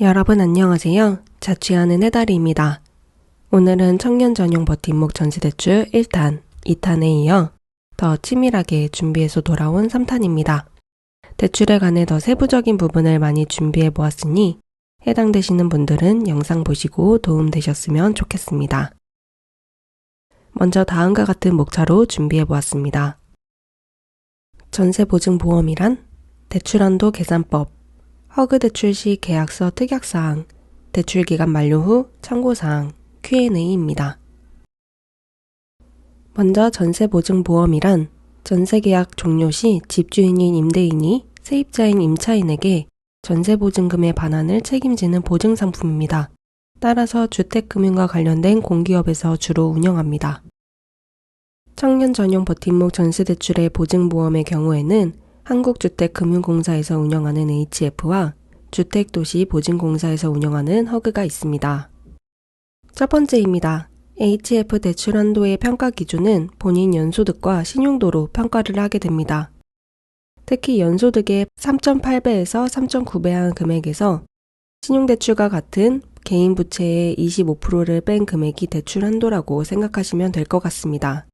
여러분 안녕하세요. 자취하는 해다리입니다. 오늘은 청년 전용 버팀목 전세대출 1탄, 2탄에 이어 더 치밀하게 준비해서 돌아온 3탄입니다. 대출에 관해 더 세부적인 부분을 많이 준비해 보았으니 해당되시는 분들은 영상 보시고 도움되셨으면 좋겠습니다. 먼저 다음과 같은 목차로 준비해 보았습니다. 전세 보증 보험이란 대출한도 계산법, 허그 대출 시 계약서 특약사항, 대출 기간 만료 후 참고사항, Q&A입니다. 먼저 전세보증보험이란 전세계약 종료 시 집주인인 임대인이 세입자인 임차인에게 전세보증금의 반환을 책임지는 보증상품입니다. 따라서 주택금융과 관련된 공기업에서 주로 운영합니다. 청년 전용 버팀목 전세대출의 보증보험의 경우에는 한국주택금융공사에서 운영하는 HF와 주택도시보증공사에서 운영하는 허그가 있습니다. 첫 번째입니다. HF 대출 한도의 평가 기준은 본인 연소득과 신용도로 평가를 하게 됩니다. 특히 연소득의 3.8배에서 3.9배 한 금액에서 신용대출과 같은 개인 부채의 25%를 뺀 금액이 대출 한도라고 생각하시면 될 것 같습니다.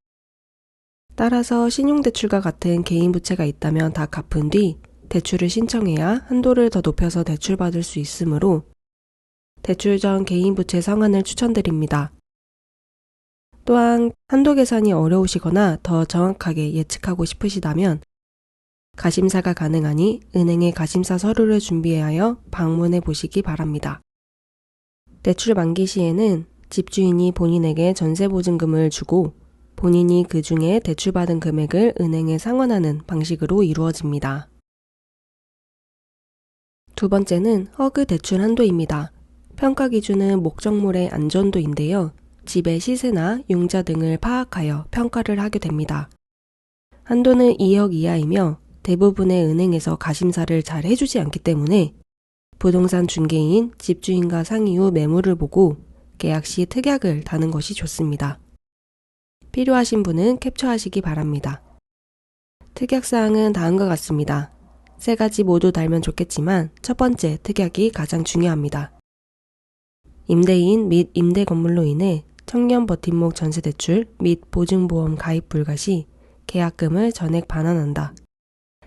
따라서 신용대출과 같은 개인 부채가 있다면 다 갚은 뒤 대출을 신청해야 한도를 더 높여서 대출받을 수 있으므로 대출 전 개인 부채 상환을 추천드립니다. 또한 한도 계산이 어려우시거나 더 정확하게 예측하고 싶으시다면 가심사가 가능하니 은행에 가심사 서류를 준비하여 방문해 보시기 바랍니다. 대출 만기 시에는 집주인이 본인에게 전세 보증금을 주고 본인이 그 중에 대출받은 금액을 은행에 상환하는 방식으로 이루어집니다. 두 번째는 허그 대출 한도입니다. 평가 기준은 목적물의 안전도인데요. 집의 시세나 융자 등을 파악하여 평가를 하게 됩니다. 한도는 2억 이하이며 대부분의 은행에서 가심사를 잘 해주지 않기 때문에 부동산 중개인 집주인과 상의 후 매물을 보고 계약 시 특약을 다는 것이 좋습니다. 필요하신 분은 캡처하시기 바랍니다. 특약사항은 다음과 같습니다. 세 가지 모두 달면 좋겠지만 첫 번째 특약이 가장 중요합니다. 임대인 및 임대 건물로 인해 청년 버팀목 전세 대출 및 보증보험 가입 불가 시 계약금을 전액 반환한다.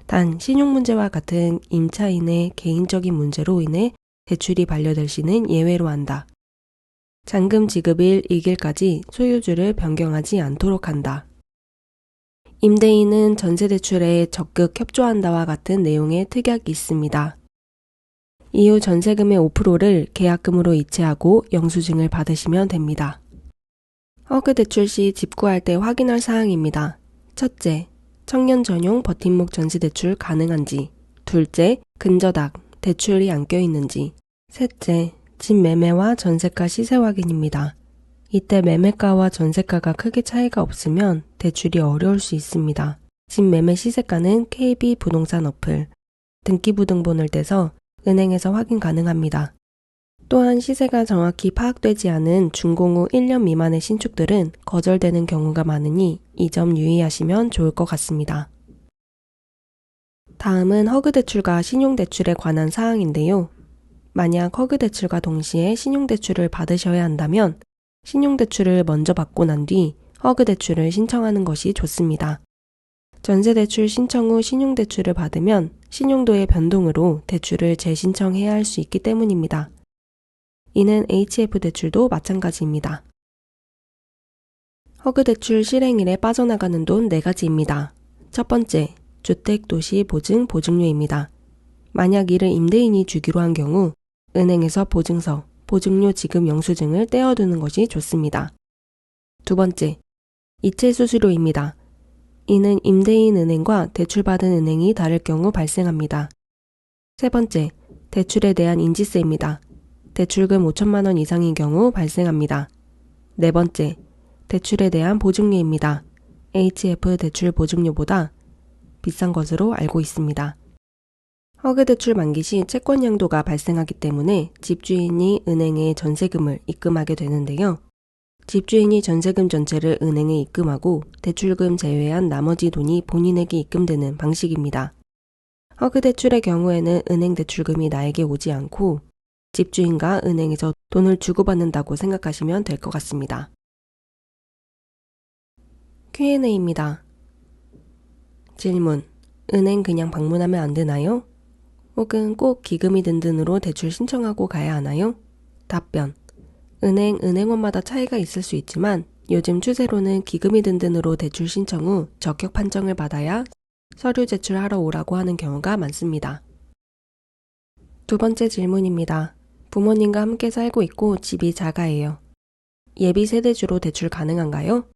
단 신용 문제와 같은 임차인의 개인적인 문제로 인해 대출이 반려될 시는 예외로 한다. 잔금 지급일 2일까지 소유주를 변경하지 않도록 한다. 임대인은 전세대출에 적극 협조한다와 같은 내용의 특약이 있습니다. 이후 전세금의 5%를 계약금으로 이체하고 영수증을 받으시면 됩니다. 허그 대출 시 집구할 때 확인할 사항입니다. 첫째, 청년 전용 버팀목 전세 대출 가능한지. 둘째, 근저당, 대출이 안 껴있는지. 셋째, 집 매매와 전세가 시세 확인입니다. 이때 매매가와 전세가가 크게 차이가 없으면 대출이 어려울 수 있습니다. 집 매매 시세가는 KB 부동산 어플, 등기부등본을 떼서 은행에서 확인 가능합니다. 또한 시세가 정확히 파악되지 않은 준공 후 1년 미만의 신축들은 거절되는 경우가 많으니 이 점 유의하시면 좋을 것 같습니다. 다음은 허그대출과 신용대출에 관한 사항인데요. 만약 허그대출과 동시에 신용대출을 받으셔야 한다면 신용대출을 먼저 받고 난 뒤 허그대출을 신청하는 것이 좋습니다. 전세대출 신청 후 신용대출을 받으면 신용도의 변동으로 대출을 재신청해야 할 수 있기 때문입니다. 이는 HF 대출도 마찬가지입니다. 허그대출 실행일에 빠져나가는 돈 4가지입니다. 첫 번째, 주택도시보증 보증료입니다. 만약 이를 임대인이 주기로 한 경우 은행에서 보증서, 보증료 지급 영수증을 떼어두는 것이 좋습니다. 두 번째, 이체 수수료입니다. 이는 임대인 은행과 대출받은 은행이 다를 경우 발생합니다. 세 번째, 대출에 대한 인지세입니다. 대출금 5천만 원 이상인 경우 발생합니다. 네 번째, 대출에 대한 보증료입니다. HF 대출 보증료보다 비싼 것으로 알고 있습니다. 허그대출 만기 시 채권 양도가 발생하기 때문에 집주인이 은행에 전세금을 입금하게 되는데요. 집주인이 전세금 전체를 은행에 입금하고 대출금 제외한 나머지 돈이 본인에게 입금되는 방식입니다. 허그 대출의 경우에는 은행 대출금이 나에게 오지 않고 집주인과 은행에서 돈을 주고받는다고 생각하시면 될 것 같습니다. Q&A입니다. 질문. 은행 그냥 방문하면 안 되나요? 혹은 꼭 기금이 든든으로 대출 신청하고 가야 하나요? 답변. 은행, 은행원마다 차이가 있을 수 있지만 요즘 추세로는 기금이 든든으로 대출 신청 후 적격 판정을 받아야 서류 제출하러 오라고 하는 경우가 많습니다. 두 번째 질문입니다. 부모님과 함께 살고 있고 집이 자가예요. 예비 세대주로 대출 가능한가요?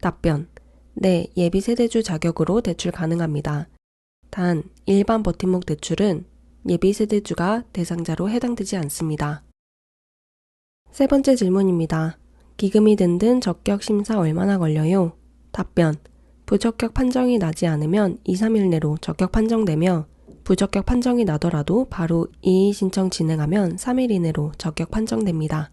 답변. 네, 예비 세대주 자격으로 대출 가능합니다. 단, 일반 버팀목 대출은 예비 세대주가 대상자로 해당되지 않습니다. 세 번째 질문입니다. 기금이 든든 적격 심사 얼마나 걸려요? 답변. 부적격 판정이 나지 않으면 2, 3일 내로 적격 판정되며 부적격 판정이 나더라도 바로 이의 신청 진행하면 3일 이내로 적격 판정됩니다.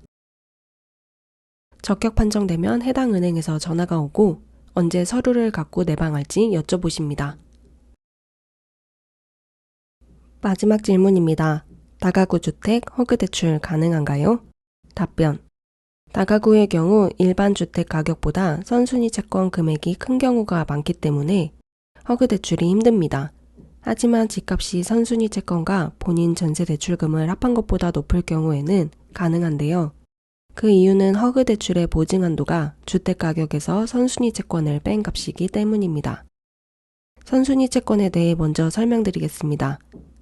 적격 판정되면 해당 은행에서 전화가 오고 언제 서류를 갖고 내방할지 여쭤보십니다. 마지막 질문입니다. 다가구 주택 허그 대출 가능한가요? 답변. 다가구의 경우 일반 주택 가격보다 선순위 채권 금액이 큰 경우가 많기 때문에 허그 대출이 힘듭니다. 하지만 집값이 선순위 채권과 본인 전세 대출금을 합한 것보다 높을 경우에는 가능한데요. 그 이유는 허그 대출의 보증 한도가 주택 가격에서 선순위 채권을 뺀 값이기 때문입니다. 선순위 채권에 대해 먼저 설명드리겠습니다.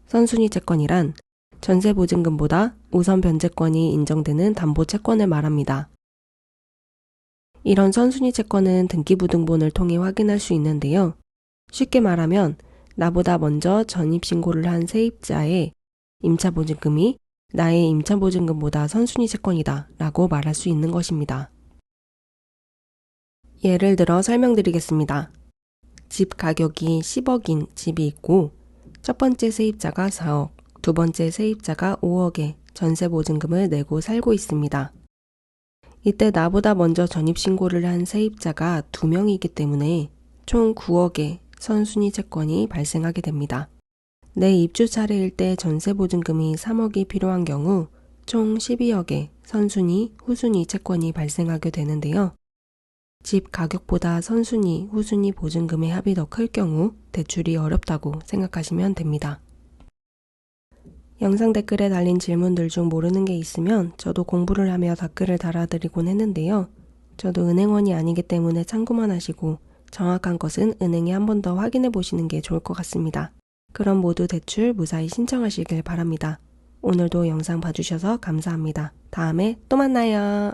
선순위 채권이란 전세 보증금보다 우선 변제권이 인정되는 담보 채권을 말합니다. 이런 선순위 채권은 등기부등본을 통해 확인할 수 있는데요. 쉽게 말하면 나보다 먼저 전입신고를 한 세입자의 임차보증금이 나의 임차보증금보다 선순위 채권이다 라고 말할 수 있는 것입니다. 예를 들어 설명드리겠습니다. 집 가격이 10억인 집이 있고 첫 번째 세입자가 4억, 두 번째 세입자가 5억의 전세 보증금을 내고 살고 있습니다. 이때 나보다 먼저 전입신고를 한 세입자가 2명이기 때문에 총 9억의 선순위 채권이 발생하게 됩니다. 내 입주 차례일 때 전세 보증금이 3억이 필요한 경우 총 12억의 선순위, 후순위 채권이 발생하게 되는데요. 집 가격보다 선순위, 후순위 보증금의 합이 더 클 경우 대출이 어렵다고 생각하시면 됩니다. 영상 댓글에 달린 질문들 중 모르는 게 있으면 저도 공부를 하며 댓글을 달아드리곤 했는데요. 저도 은행원이 아니기 때문에 참고만 하시고 정확한 것은 은행에 한 번 더 확인해 보시는 게 좋을 것 같습니다. 그럼 모두 대출 무사히 신청하시길 바랍니다. 오늘도 영상 봐주셔서 감사합니다. 다음에 또 만나요.